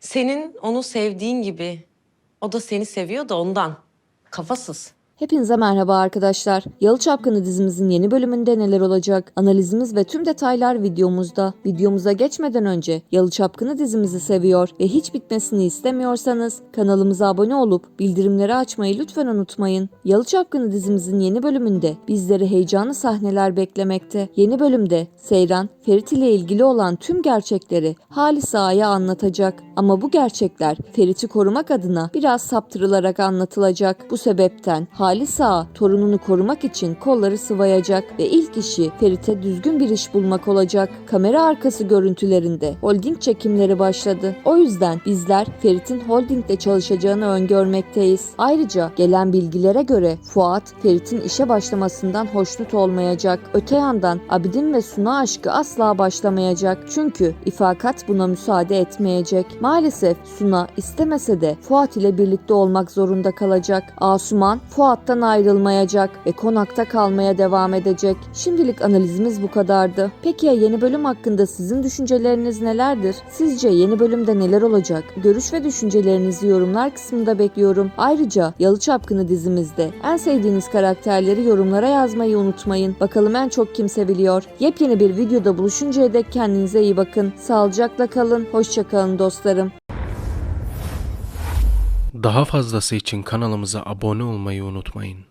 Senin onu sevdiğin gibi o da seni seviyor da ondan. Kafasız. Hepinize merhaba arkadaşlar. Yalı Çapkını dizimizin yeni bölümünde neler olacak? Analizimiz ve tüm detaylar videomuzda. Videomuza geçmeden önce Yalı Çapkını dizimizi seviyor ve hiç bitmesini istemiyorsanız kanalımıza abone olup bildirimleri açmayı lütfen unutmayın. Yalı Çapkını dizimizin yeni bölümünde bizleri heyecanlı sahneler beklemekte. Yeni bölümde Seyran, Ferit ile ilgili olan tüm gerçekleri Halis Ağa'ya anlatacak. Ama bu gerçekler Ferit'i korumak adına biraz saptırılarak anlatılacak. Bu sebepten Halis Ağa torununu korumak için kolları sıvayacak ve ilk işi Ferit'e düzgün bir iş bulmak olacak. Kamera arkası görüntülerinde holding çekimleri başladı. O yüzden bizler Ferit'in holdingde çalışacağını öngörmekteyiz. Ayrıca gelen bilgilere göre Fuat Ferit'in işe başlamasından hoşnut olmayacak. Öte yandan Abidin ve Suna aşkı asla başlamayacak. Çünkü ifakat buna müsaade etmeyecek. Maalesef Suna istemese de Fuat ile birlikte olmak zorunda kalacak. Asuman Fuat'tan ayrılmayacak ve konakta kalmaya devam edecek. Şimdilik analizimiz bu kadardı. Peki ya yeni bölüm hakkında sizin düşünceleriniz nelerdir? Sizce yeni bölümde neler olacak? Görüş ve düşüncelerinizi yorumlar kısmında bekliyorum. Ayrıca Yalı Çapkını dizimizde en sevdiğiniz karakterleri yorumlara yazmayı unutmayın. Bakalım en çok kim seviliyor? Yepyeni bir videoda buluşuncaya dek kendinize iyi bakın. Sağlıcakla kalın. Hoşçakalın dostlarım. Daha fazlası için kanalımıza abone olmayı unutmayın.